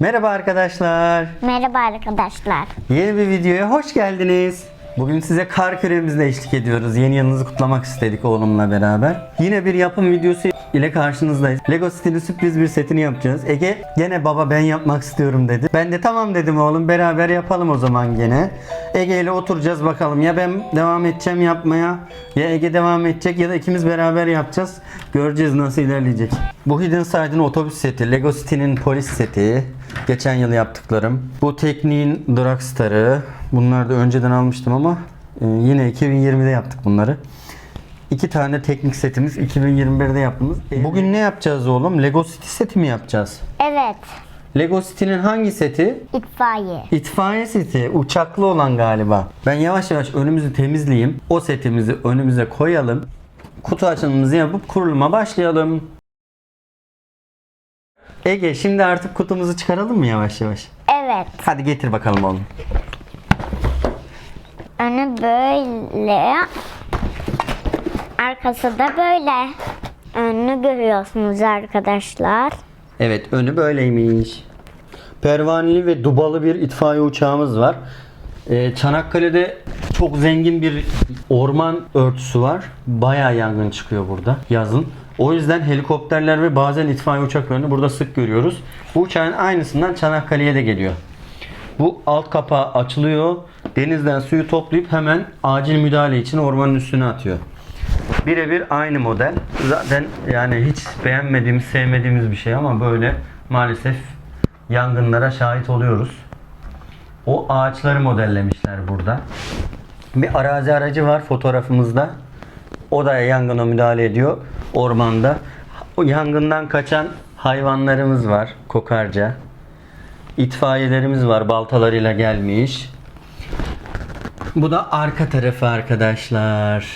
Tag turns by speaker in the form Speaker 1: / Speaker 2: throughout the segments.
Speaker 1: Merhaba arkadaşlar.
Speaker 2: Merhaba arkadaşlar.
Speaker 1: Yeni bir videoya hoş geldiniz. Bugün size kar küremizle eşlik ediyoruz. Yeni yılınızı kutlamak istedik oğlumla beraber. Yine bir yapım videosu ile karşınızdayız. Lego City'nin sürpriz bir setini yapacağız. Ege gene baba ben yapmak istiyorum dedi. Ben de tamam dedim oğlum beraber yapalım o zaman gene. Ege ile oturacağız bakalım. Ya ben devam edeceğim yapmaya ya Ege devam edecek ya da ikimiz beraber yapacağız. Göreceğiz nasıl ilerleyecek. Bu Hidden Side'ın otobüs seti, Lego City'nin polis seti, geçen yıl yaptıklarım. Bu tekniğin Dragstar'ı. Bunlar da önceden almıştım ama e, yine 2020'de yaptık bunları. İki tane teknik setimiz 2021'de yaptığımız. Bugün ne yapacağız oğlum? Lego City seti mi yapacağız?
Speaker 2: Evet.
Speaker 1: Lego City'nin hangi seti?
Speaker 2: itfaiye.
Speaker 1: İtfaiye seti. Uçaklı olan galiba. Ben yavaş yavaş önümüzü temizleyeyim. O setimizi önümüze koyalım. Kutu açılımımızı yapıp kuruluma başlayalım. Ege şimdi artık kutumuzu çıkaralım mı yavaş yavaş?
Speaker 2: Evet.
Speaker 1: Hadi getir bakalım oğlum.
Speaker 2: Önü böyle. Arkası da böyle. Önünü görüyorsunuz arkadaşlar.
Speaker 1: Evet önü böyleymiş. Pervaneli ve dubalı bir itfaiye uçağımız var. Ee, Çanakkale'de çok zengin bir orman örtüsü var. Bayağı yangın çıkıyor burada yazın. O yüzden helikopterler ve bazen itfaiye uçaklarını burada sık görüyoruz. Bu uçağın aynısından Çanakkale'ye de geliyor. Bu alt kapağı açılıyor. Denizden suyu toplayıp hemen acil müdahale için ormanın üstüne atıyor. Birebir aynı model. Zaten yani hiç beğenmediğimiz, sevmediğimiz bir şey ama böyle maalesef yangınlara şahit oluyoruz. O ağaçları modellemişler burada. Bir arazi aracı var fotoğrafımızda. O da yangına müdahale ediyor ormanda. O yangından kaçan hayvanlarımız var. Kokarca. İtfaiyelerimiz var baltalarıyla gelmiş. Bu da arka tarafı arkadaşlar.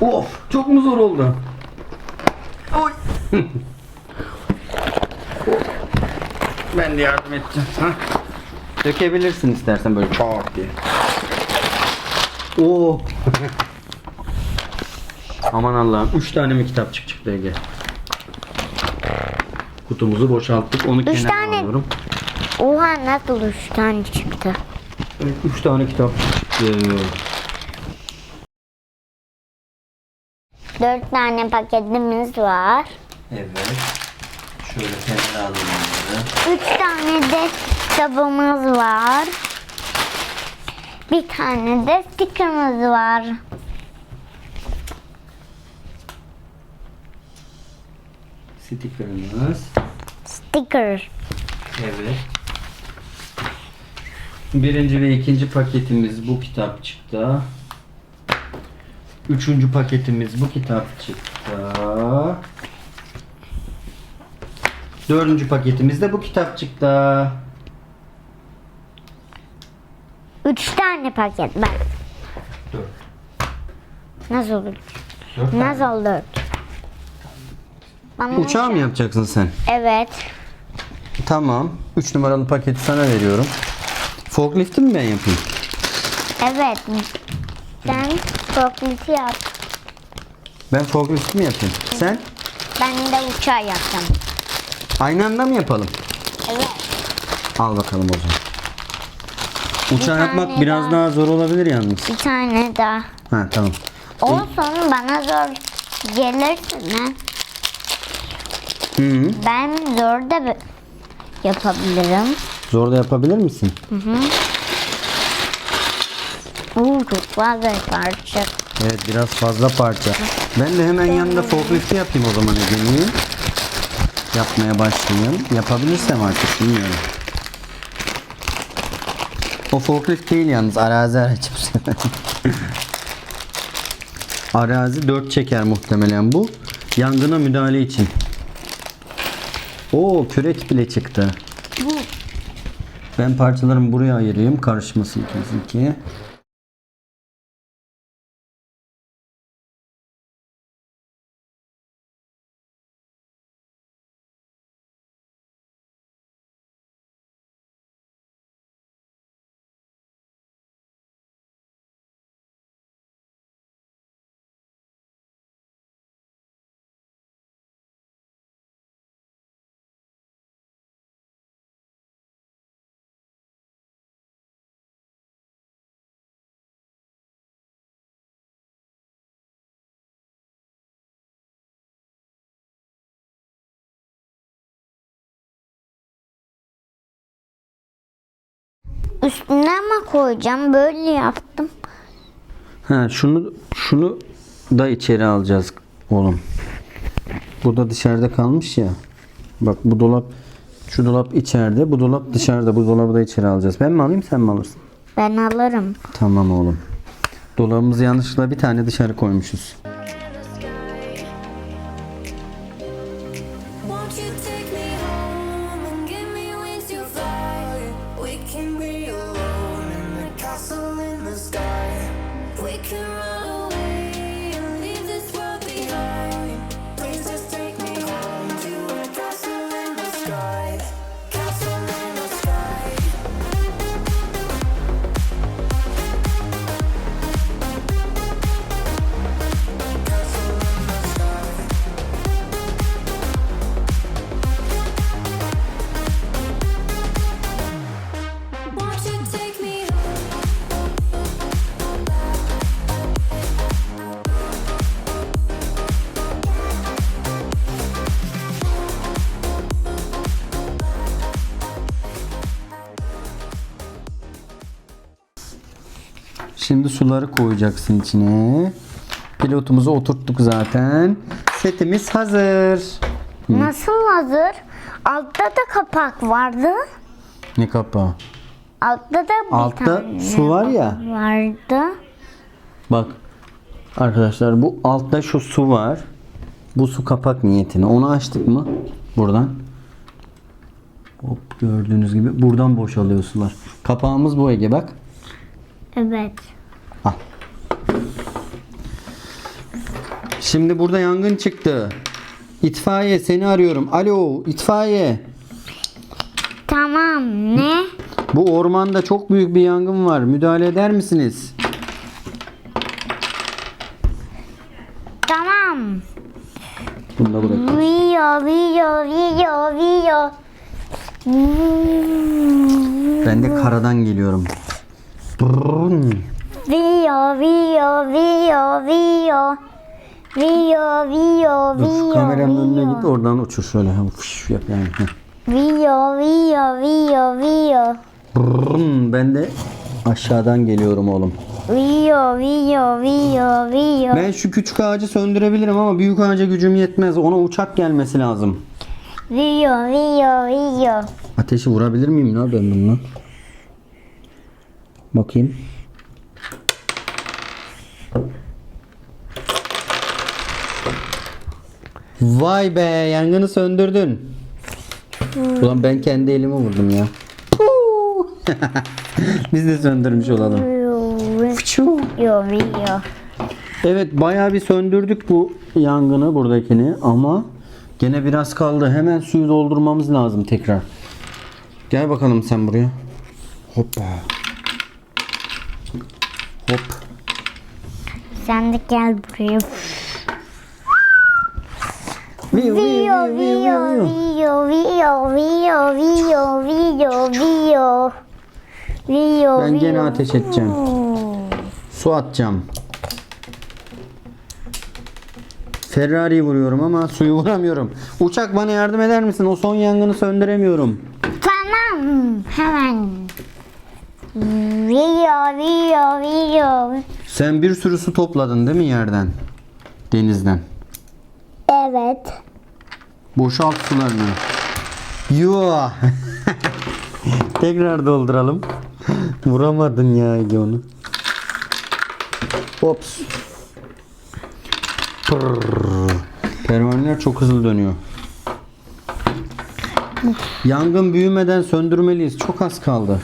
Speaker 1: Of çok mu zor oldu? Oy. ben de yardım edeceğim. Ha? Dökebilirsin istersen böyle çak diye. Oo. Aman Allah'ım 3 tane mi kitapçık çıktı Ege? Kutumuzu boşalttık. Onu
Speaker 2: Üç
Speaker 1: kenara
Speaker 2: tane.
Speaker 1: alıyorum.
Speaker 2: Oha nasıl üç tane çıktı?
Speaker 1: Evet, 3 tane kitapçık çıktı.
Speaker 2: Dört tane paketimiz var.
Speaker 1: Evet. Şöyle kenara alalım bunları.
Speaker 2: Üç tane de kitabımız var. Bir tane de sticker'ımız var.
Speaker 1: Sticker'ımız.
Speaker 2: Sticker.
Speaker 1: Evet. Birinci ve ikinci paketimiz bu kitapçıkta. Üçüncü paketimiz bu kitapçıkta. Dördüncü paketimiz de bu kitapçıkta.
Speaker 2: Üç tane paket bak.
Speaker 1: Dört.
Speaker 2: Nasıl olur?
Speaker 1: Dört tane.
Speaker 2: Nasıl dört? Bana
Speaker 1: Uçağı mı yapacaksın sen?
Speaker 2: Evet.
Speaker 1: Tamam. Üç numaralı paketi sana veriyorum. Forklift'i mi ben yapayım?
Speaker 2: Evet. Sen forklift'i yap.
Speaker 1: Ben forklift'i mi yapayım? Sen?
Speaker 2: Ben de uçağı yapacağım.
Speaker 1: Aynı anda mı yapalım?
Speaker 2: Evet.
Speaker 1: Al bakalım o zaman. Uçağı
Speaker 2: tane
Speaker 1: yapmak biraz
Speaker 2: daha.
Speaker 1: daha zor olabilir yalnız.
Speaker 2: Bir tane daha.
Speaker 1: Ha tamam.
Speaker 2: Olsun bana zor gelirse ne?
Speaker 1: Hı -hı.
Speaker 2: Ben zor da yapabilirim.
Speaker 1: Zor da yapabilir misin?
Speaker 2: Uuu çok fazla parça.
Speaker 1: Evet biraz fazla parça. Ben de hemen yanında forklifti yapayım o zaman Ege'nin. Yapmaya başlayayım. Yapabilirsem artık bilmiyorum. O forklift değil yalnız arazi aracı bu sefer. arazi 4 çeker muhtemelen bu. Yangına müdahale için. Oo kürek bile çıktı. Ben parçalarımı buraya ayırayım karışmasın ikimizinki.
Speaker 2: Üstüne ama koyacağım. Böyle yaptım.
Speaker 1: Ha şunu şunu da içeri alacağız oğlum. Bu da dışarıda kalmış ya. Bak bu dolap şu dolap içeride, bu dolap dışarıda. Bu dolabı da içeri alacağız. Ben mi alayım, sen mi alırsın?
Speaker 2: Ben alırım.
Speaker 1: Tamam oğlum. Dolabımızı yanlışlıkla bir tane dışarı koymuşuz. Şimdi suları koyacaksın içine. Pilotumuzu oturttuk zaten. Setimiz hazır.
Speaker 2: Nasıl hazır? Altta da kapak vardı.
Speaker 1: Ne kapağı?
Speaker 2: Altta da bir
Speaker 1: Altta
Speaker 2: tane
Speaker 1: su var ya.
Speaker 2: vardı.
Speaker 1: Bak arkadaşlar bu altta şu su var. Bu su kapak niyetine. Onu açtık mı? Buradan. Hop gördüğünüz gibi buradan boşalıyor sular. Kapağımız bu Ege bak.
Speaker 2: Evet.
Speaker 1: Al. Şimdi burada yangın çıktı. İtfaiye seni arıyorum. Alo itfaiye.
Speaker 2: Tamam. Ne?
Speaker 1: Bu ormanda çok büyük bir yangın var. Müdahale eder misiniz?
Speaker 2: Tamam.
Speaker 1: Bunu da bırak.
Speaker 2: Video, video, video, video. Hmm.
Speaker 1: Ben de karadan geliyorum. Brrrn.
Speaker 2: Video, video, video, video. Video, video,
Speaker 1: Dur kameranın önüne git oradan uçur şöyle. Ha, Fış yap yani.
Speaker 2: Video, video, video.
Speaker 1: Brrrn. Ben de aşağıdan geliyorum oğlum.
Speaker 2: Video, video, video, video.
Speaker 1: Ben şu küçük ağacı söndürebilirim ama büyük ağaca gücüm yetmez. Ona uçak gelmesi lazım.
Speaker 2: Video, video, video.
Speaker 1: Ateşi vurabilir miyim lan ben bununla? Bakayım. Vay be yangını söndürdün. Ulan ben kendi elimi vurdum ya. Biz de söndürmüş olalım. Evet bayağı bir söndürdük bu yangını buradakini ama gene biraz kaldı. Hemen suyu doldurmamız lazım tekrar. Gel bakalım sen buraya. Hoppa. Hop.
Speaker 2: Sen de gel buraya.
Speaker 1: Viu,
Speaker 2: video,
Speaker 1: viu.
Speaker 2: video, video, video, video, video. Video,
Speaker 1: Ben gene ateş edeceğim. Su atacağım. Ferrari'yi vuruyorum ama suyu vuramıyorum. Uçak bana yardım eder misin? O son yangını söndüremiyorum.
Speaker 2: Tamam. Hemen. Video, video, video.
Speaker 1: Sen bir sürü su topladın değil mi yerden? Denizden.
Speaker 2: Evet.
Speaker 1: Boşalt sularını. Yuh. Tekrar dolduralım. Vuramadın ya Ege onu. Pırrr. Pervaneler çok hızlı dönüyor. Yangın büyümeden söndürmeliyiz. Çok az kaldı.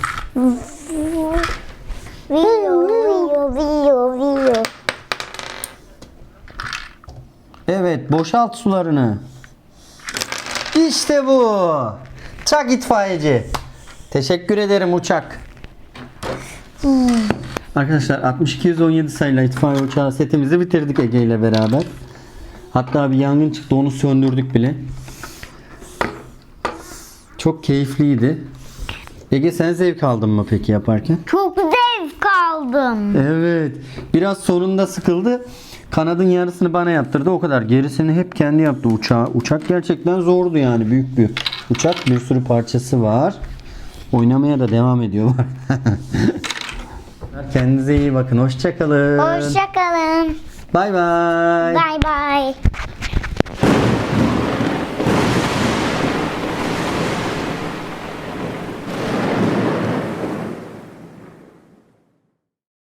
Speaker 1: Evet, boşalt sularını. İşte bu. Çak itfaiyeci. Teşekkür ederim uçak. Arkadaşlar 6217 sayılı itfaiye uçağı setimizi bitirdik Ege ile beraber. Hatta bir yangın çıktı onu söndürdük bile. Çok keyifliydi. Ege sen zevk aldın mı peki yaparken?
Speaker 2: Çok zevk aldım.
Speaker 1: Evet. Biraz sonunda sıkıldı. Kanadın yarısını bana yaptırdı o kadar. Gerisini hep kendi yaptı uçağı. Uçak gerçekten zordu yani büyük bir uçak. Bir sürü parçası var. Oynamaya da devam ediyorlar. Kendinize iyi bakın. Hoşçakalın.
Speaker 2: Hoşçakalın.
Speaker 1: Bay bay.
Speaker 2: Bay bay.